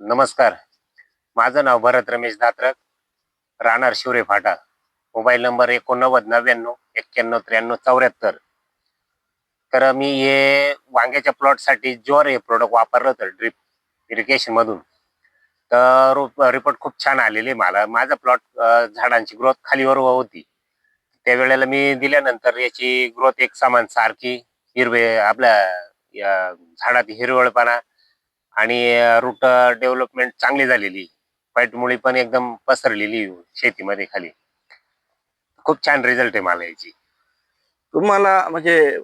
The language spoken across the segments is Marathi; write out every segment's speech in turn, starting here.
नमस्कार. माझं नाव भरत रमेश दात्रक. राहणार शिवरे फाटा. मोबाईल नंबर एकोणनव्वद नव्याण्णव एक्क्याण्णव त्र्याण्णव चौऱ्याहत्तर. तर मी हे वांग्याच्या प्लॉटसाठी जोर हे प्रोडक्ट वापरलं होतं ड्रिप इरिगेशनमधून तर रिपोर्ट खूप छान आलेले मला. माझा प्लॉट झाडांची ग्रोथ खालीवर होती. त्यावेळेला मी दिल्यानंतर याची ग्रोथ एक समान सारखी हिरवे आपल्या झाडात हिरवळपणा आणि रूट डेव्हलपमेंट चांगली झालेली. मुळी पण एकदम पसरलेली शेतीमध्ये खाली. खूप छान रिझल्ट आहे मला याची. तुम्हाला म्हणजे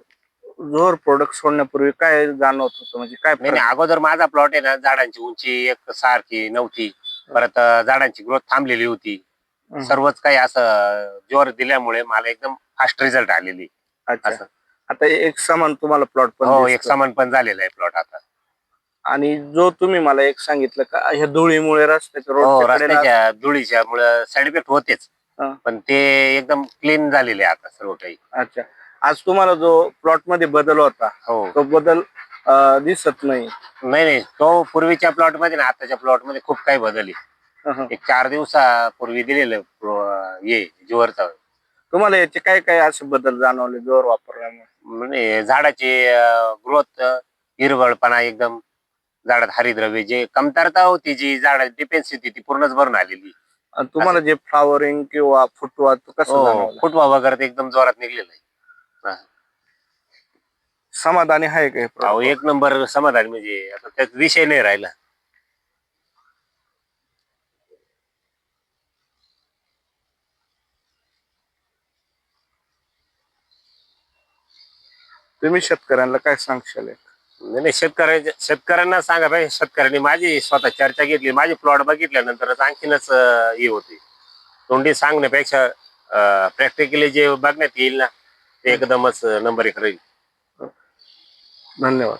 जोर प्रोडक्ट सोडण्यापूर्वी काय जाणवत होतं? म्हणजे काय नाही नाही, अगोदर माझा प्लॉट आहे ना झाडांची उंची एक सारखी नव्हती परत अं, झाडांची ग्रोथ थांबलेली होती. हं. सर्वच काही असं जोर दिल्यामुळे मला एकदम फास्ट रिझल्ट आलेली. अच्छा. असं. आता एक समान तुम्हाला प्लॉट पण हो दिसतो. एक समान पण झालेला आहे प्लॉट आता. आणि जो तुम्ही मला एक सांगितलं का ह्या धुळीमुळे रस्त्याच्या हो रस्त्याच्या धुळीच्या मुळे साईड इफेक्ट होतेच. हा. पण ते एकदम क्लीन झालेले आहे आता सर्व काही. अच्छा. आज तुम्हाला जो प्लॉटमध्ये बदल होता हो. तो बदल अं, दिसत नाही. नाही नाही. तो पूर्वीच्या प्लॉटमध्ये ना आताच्या प्लॉटमध्ये खूप काही बदल आहे. एक चार दिवसापूर्वी दिलेलं प्रो- हे तुम्हाला याचे काय काय असे बदल जाणवले जोर वापरल्यामुळे? म्हणजे झाडाची ग्रोथ हिरवळपणा एकदम. झाडात हरिद्रव्य जे कमतरता होती जी झाडाची डिपेन्सी होती ती पूर्णच भरून आलेली. आणि तुम्हाला जे फ्लावरिंग किंवा फुटवा तो कसं हो जाणवलं? फुटवा वगैरे ते एकदम जोरात निघलेला आहे. समाधानी आहे का हे अहो, product? एक नंबर समाधान म्हणजे आता त्यात विषय नाही राहिला. तुम्ही शेतकऱ्यांना काय सांगशाल? नाही नाही, शेतकऱ्याच्या शेतकऱ्यांना सांगा पाहिजे शेतकऱ्यांनी माझी स्वतः चर्चा घेतली माझी प्लॉट बघितल्यानंतरच आणखीनच अं, हे होते. तोंडी सांगण्यापेक्षा प्रॅक्टिकली जे बघण्यात येईल ना ते एकदमच नंबर एक राहील. धन्यवाद.